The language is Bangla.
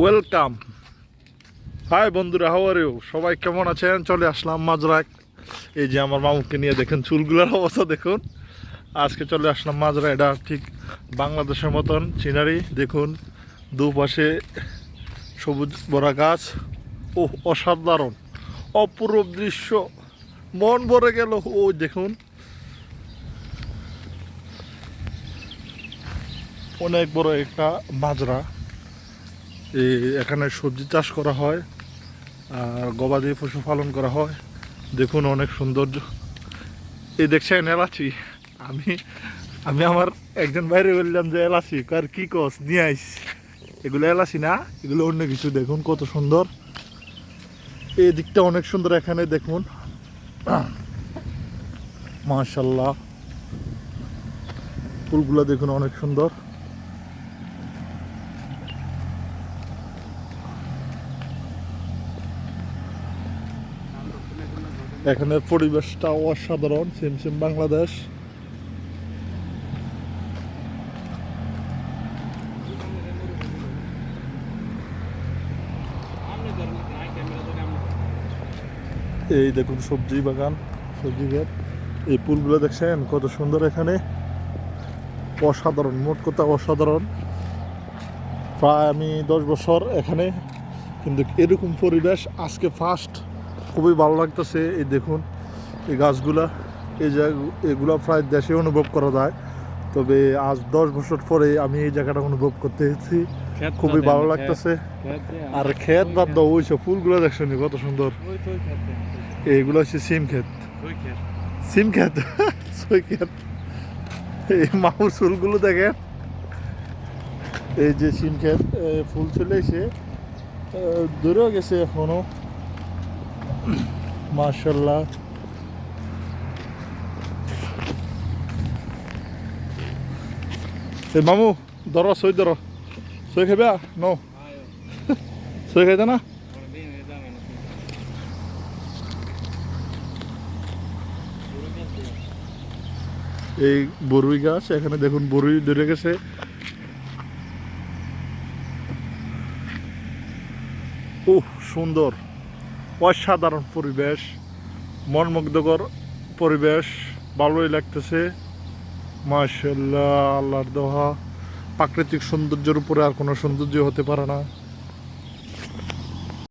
ওয়েলকাম হাই বন্ধুরা হাওয়ার সবাই কেমন আছেন? চলে আসলাম মাজরাক এই যে আমার মামুকে নিয়ে দেখুন চুলগুলোর অবস্থা দেখুন। আজকে চলে আসলাম মাজরা এটা ঠিক বাংলাদেশের মতন সিনারি দেখুন, দুপাশে সবুজ বড়া গাছ। ও অসাধারণ অপূর্ব দৃশ্য। মন ভরে গেল ও দেখুন। অনেক বড় একটা মাজরা এখানে সবজি চাষ করা হয়, আর গবাদি পশু পালন করা হয়। দেখুন অনেক সৌন্দর্য। এই দেখছেন এলাচি। আমি আমি আমার একজন বাইরে বললাম যে, এলাচি, কার কি কস, নিয়ে আইস। এগুলো এলাচি না, এগুলো অন্য কিছু। দেখুন কত সুন্দর। এই দিকটা অনেক সুন্দর এখানে, দেখুন। মাশাল্লাহ ফুলগুলো দেখুন অনেক সুন্দর। এখানের পরিবেশটা অসাধারণ, সেম সেম বাংলাদেশ। এই দেখুন সবজি বাগান, সবজি ক্ষেত এই ফুলগুলো দেখছেন, কত সুন্দর এখানে। অসাধারণ, মোট কথা অসাধারণ। প্রায় আমি দশ বছর এখানে, কিন্তু এরকম পরিবেশ আজকে ফার্স্ট খুবই ভালো লাগতেছে। এই দেখুন এই গাছগুলা এই জায়গা এগুলো প্রায় দেশে অনুভব করা যায়। তবে আজ দশ বছর পরে আমি এই জায়গাটা অনুভব করতে এসেছি। খুবই ভালো লাগতেছে। আর ক্ষেত বাদ দাও ওই সব ফুলগুলো দেখছেন কত সুন্দর। এইগুলো হচ্ছে সিম ক্ষেত। সিম ক্ষেত? সই ক্ষেত। এই মাহুর ফুলগুলো দেখেন। এই যে সিম ক্ষেত ফুল চলে এসে দূরেও গেছে এখনও। মাশাল্লাহ এই মামু ধরো সই ধরো। সই খাবে নো সই খাইতে না। এই বরুই গাছ এখানে দেখুন বরুই ধরে গেছে। উহ সুন্দর। অসাধারণ পরিবেশ, মনমুগ্ধকর পরিবেশ, ভালোই লাগতেছে। মার্শাল্লাহ আল্লাহর দোহা। প্রাকৃতিক সৌন্দর্যের উপরে আর কোনো সৌন্দর্য হতে পারে না।